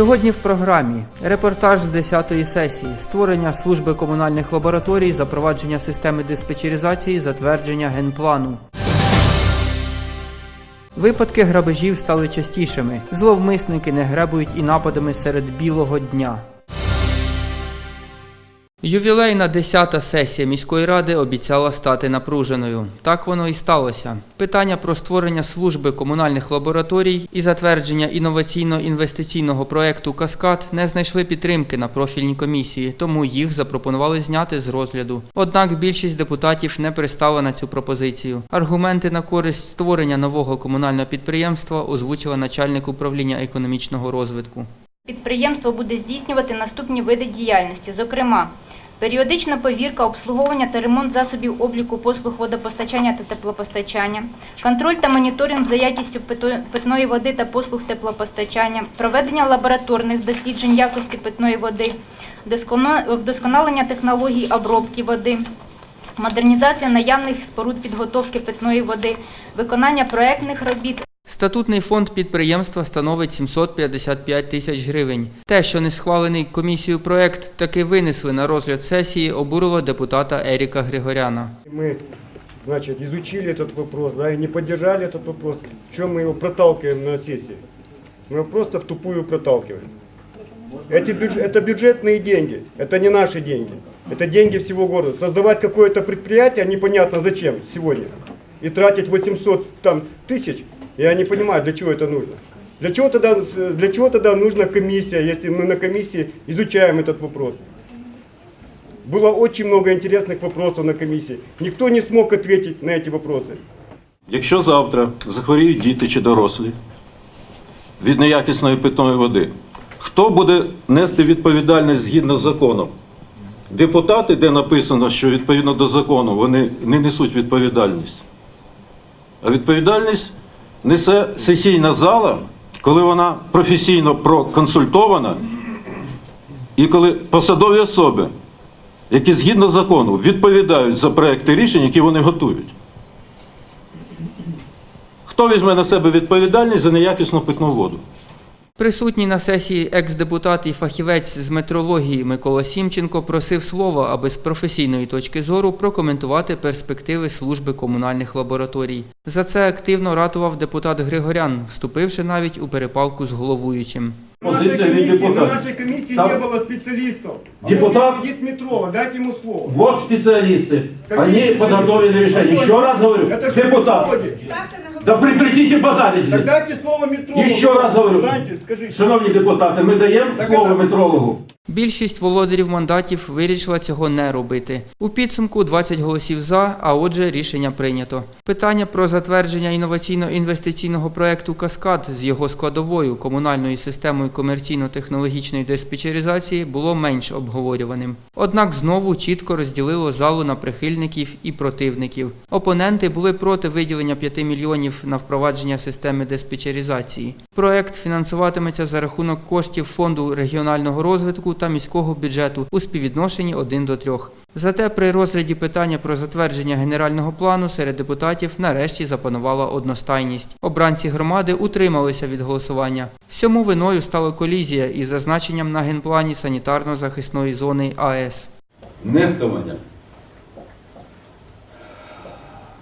Сьогодні в програмі репортаж з 10-ї сесії, створення служби комунальних лабораторій, запровадження системи диспетчеризації, затвердження генплану. Випадки грабежів стали частішими. Зловмисники не гребують і нападами серед білого дня. Ювілейна 10-та сесія міської ради обіцяла стати напруженою. Так воно і сталося. Питання про створення служби комунальних лабораторій і затвердження інноваційно-інвестиційного проекту Каскад не знайшли підтримки на профільній комісії, тому їх запропонували зняти з розгляду. Однак більшість депутатів не пристала на цю пропозицію. Аргументи на користь створення нового комунального підприємства озвучила начальник управління економічного розвитку. Підприємство буде здійснювати наступні види діяльності, зокрема, періодична повірка, обслуговування та ремонт засобів обліку послуг водопостачання та теплопостачання, контроль та моніторинг за якістю питної води та послуг теплопостачання, проведення лабораторних досліджень якості питної води, вдосконалення технологій обробки води, модернізація наявних споруд підготовки питної води, виконання проектних робіт, Статутний фонд підприємства становить 755 тисяч гривень. Те, що не схвалений комісією проект, таки винесли на розгляд сесії, обурило депутата Еріка Григоряна. Мы, значит, изучили этот вопрос, да, и не поддержали этот вопрос. Чем мы его проталкиваем на сессии? Мы его просто в тупую проталкиваем. Эти бюдж- это бюджетные деньги, это не наши деньги. Это деньги всего города. Создавать какое-то предприятие непонятно зачем сегодня. И тратить 800 там, тысяч, я не понимаю, для чего это нужно. Для чего, тогда, для чего тогда нужна комиссия, если мы на комиссии изучаем этот вопрос? Было очень много интересных вопросов на комиссии. Никто не смог ответить на эти вопросы. Якщо завтра захворіють діти чи дорослі від неякісної питної води, хто буде нести відповідальність згідно з законом? Депутати, де написано, що відповідно до закону вони не несуть відповідальність. А відповідальність несе сесійна зала, коли вона професійно проконсультована, і коли посадові особи, які згідно закону відповідають за проекти рішень, які вони готують. Хто візьме на себе відповідальність за неякісну питну воду? Присутній на сесії екс-депутат і фахівець з метрології Микола Сімченко просив слова, аби з професійної точки зору прокоментувати перспективи служби комунальних лабораторій. За це активно ратував депутат Григорян, вступивши навіть у перепалку з головуючим. На нашей Позиция комиссии, на депутата. нашей комиссии Там- не было специалистов. Депутат- Вот сидит Метрова, дайте ему слово. Вот специалисты. Какие Они специалисты? подготовили А решение. что Еще они- раз говорю, Это что, депутат, методик? да прекратите базарить здесь. дайте слово Метрову. Еще раз говорю, Встаньте, скажите. шановні депутати, ми даємо Так слово это- метрологу. Більшість володарів мандатів вирішила цього не робити. У підсумку 20 голосів за, а отже, рішення прийнято. Питання про затвердження інноваційно-інвестиційного проекту Каскад з його складовою комунальною системою комерційно-технологічної диспетчеризації було менш обговорюваним. Однак знову чітко розділило залу на прихильників і противників. Опоненти були проти виділення 5 мільйонів на впровадження системи диспетчеризації. Проект фінансуватиметься за рахунок коштів фонду регіонального розвитку та міського бюджету у співвідношенні 1 до 3. Зате при розгляді питання про затвердження генерального плану серед депутатів нарешті запанувала одностайність. Обранці громади утрималися від голосування. Всьому виною стала колізія із зазначенням на генплані санітарно-захисної зони АЕС. Нехтування.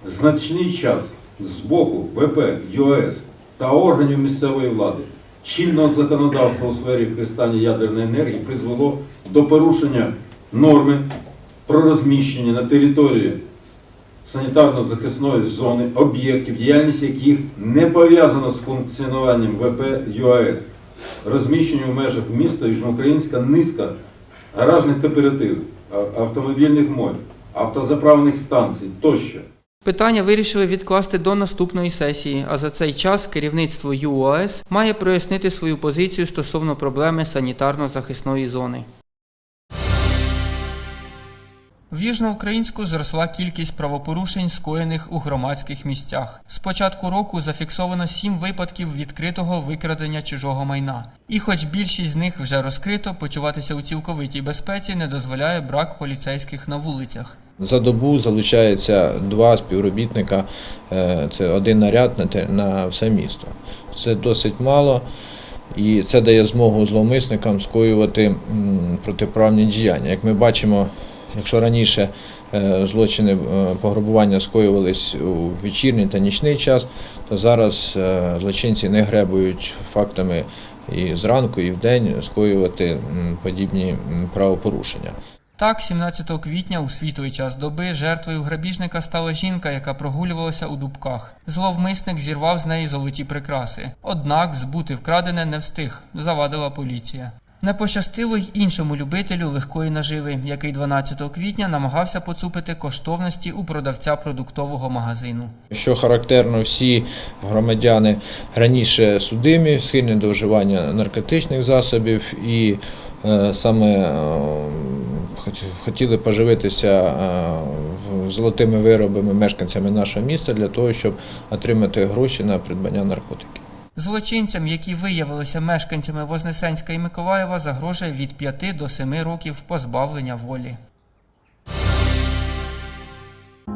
Значний час з боку ВП, ЮАЕС та органів місцевої влади чинного законодавства у сфері використання ядерної енергії призвело до порушення норми про розміщення на території санітарно-захисної зони об'єктів, діяльність яких не пов'язана з функціонуванням ВП ЮАЕС, розміщені в межах міста Южноукраїнська низка гаражних кооперативів, автомобільних моль, автозаправних станцій тощо. Питання вирішили відкласти до наступної сесії, а за цей час керівництво ЮОС має прояснити свою позицію стосовно проблеми санітарно-захисної зони. В Южноукраїнську зросла кількість правопорушень, скоєних у громадських місцях. З початку року зафіксовано сім випадків відкритого викрадення чужого майна. І хоч більшість з них вже розкрито, почуватися у цілковитій безпеці не дозволяє брак поліцейських на вулицях. За добу залучається два співробітника, е, це один наряд на все місто. Це досить мало. І це дає змогу зловмисникам скоювати протиправні діяння. Як ми бачимо, якщо раніше е, злочини е, пограбування скоювались у вечірній та нічний час, то зараз злочинці не гребують фактами і зранку, і вдень скоювати подібні правопорушення. Так, 17 квітня у світлий час доби жертвою грабіжника стала жінка, яка прогулювалася у дубках. Зловмисник зірвав з неї золоті прикраси. Однак збути вкрадене не встиг, завадила поліція. Не пощастило й іншому любителю легкої наживи, який 12 квітня намагався поцупити коштовності у продавця продуктового магазину. Що характерно, всі громадяни раніше судимі, схильні до вживання наркотичних засобів і е, саме е, хотіли поживитися е, золотими виробами мешканцями нашого міста для того, щоб отримати гроші на придбання наркотиків. Злочинцям, які виявилися мешканцями Вознесенська і Миколаєва, загрожує від 5 до 7 років позбавлення волі.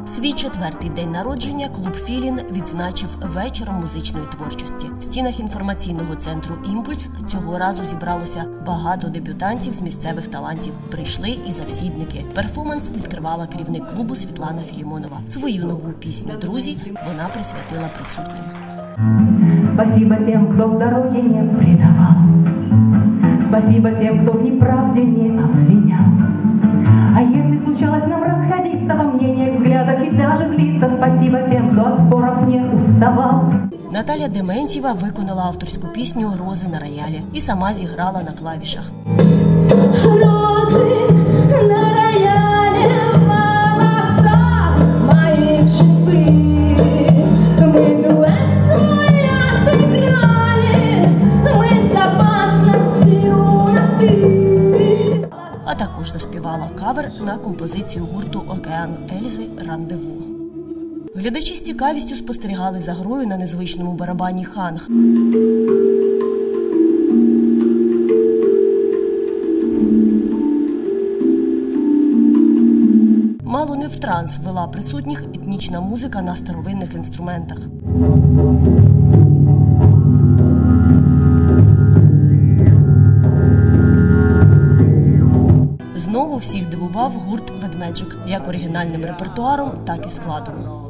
Свій четвертий день народження клуб Філін відзначив вечором музичної творчості. В стінах інформаційного центру Імпульс цього разу зібралося багато дебютантів з місцевих талантів. Прийшли і завсідники. Перформанс відкривала керівник клубу Світлана Філімонова. Свою нову пісню Друзі вона присвятила присутнім. Спасибо тем, кто в дороге не предавал. Спасибо тем, кто в неправде не обвинял. злиться, спасибо тем, кто от споров не уставал. Наталя Деменцєва виконала авторську пісню Рози на роялі і сама зіграла на клавішах. Розы на рояле в волосах моих живых. Мы дуэт свой отыграли, мы с опасностью на «ты». а також заспівала кавер на композицію гурту Океан Ельзи Рандеву. Глядачі з цікавістю спостерігали за грою на незвичному барабані ханг. Мало не в транс вела присутніх етнічна музика на старовинних інструментах. Знову всіх дивував гурт Ведмеджик як оригінальним репертуаром, так і складом.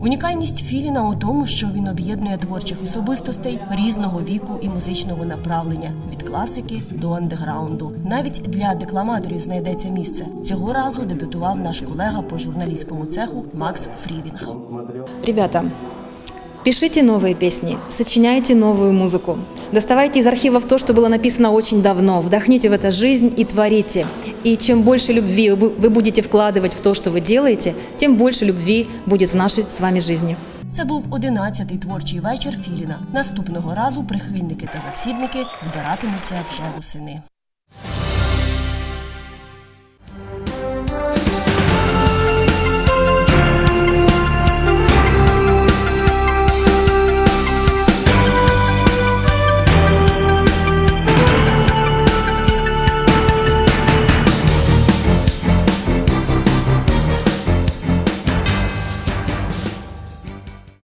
Унікальність Філіна у тому, що він об'єднує творчих особистостей різного віку і музичного направлення від класики до андеграунду. Навіть для декламаторів знайдеться місце. Цього разу дебютував наш колега по журналістському цеху Макс Фрівінг. Ребята, пишите новые песни, сочиняйте новую музыку. Доставайте из архивов то, что было написано очень давно, вдохните в это жизнь и творите. И чем больше любви вы бу- вы будете вкладывать в то, что вы делаете, тем больше любви будет в нашей с вами жизни. Це був одинадцятий творчий вечір Філіна. Наступного разу прихильники та завсідники збиратимуться вже восени.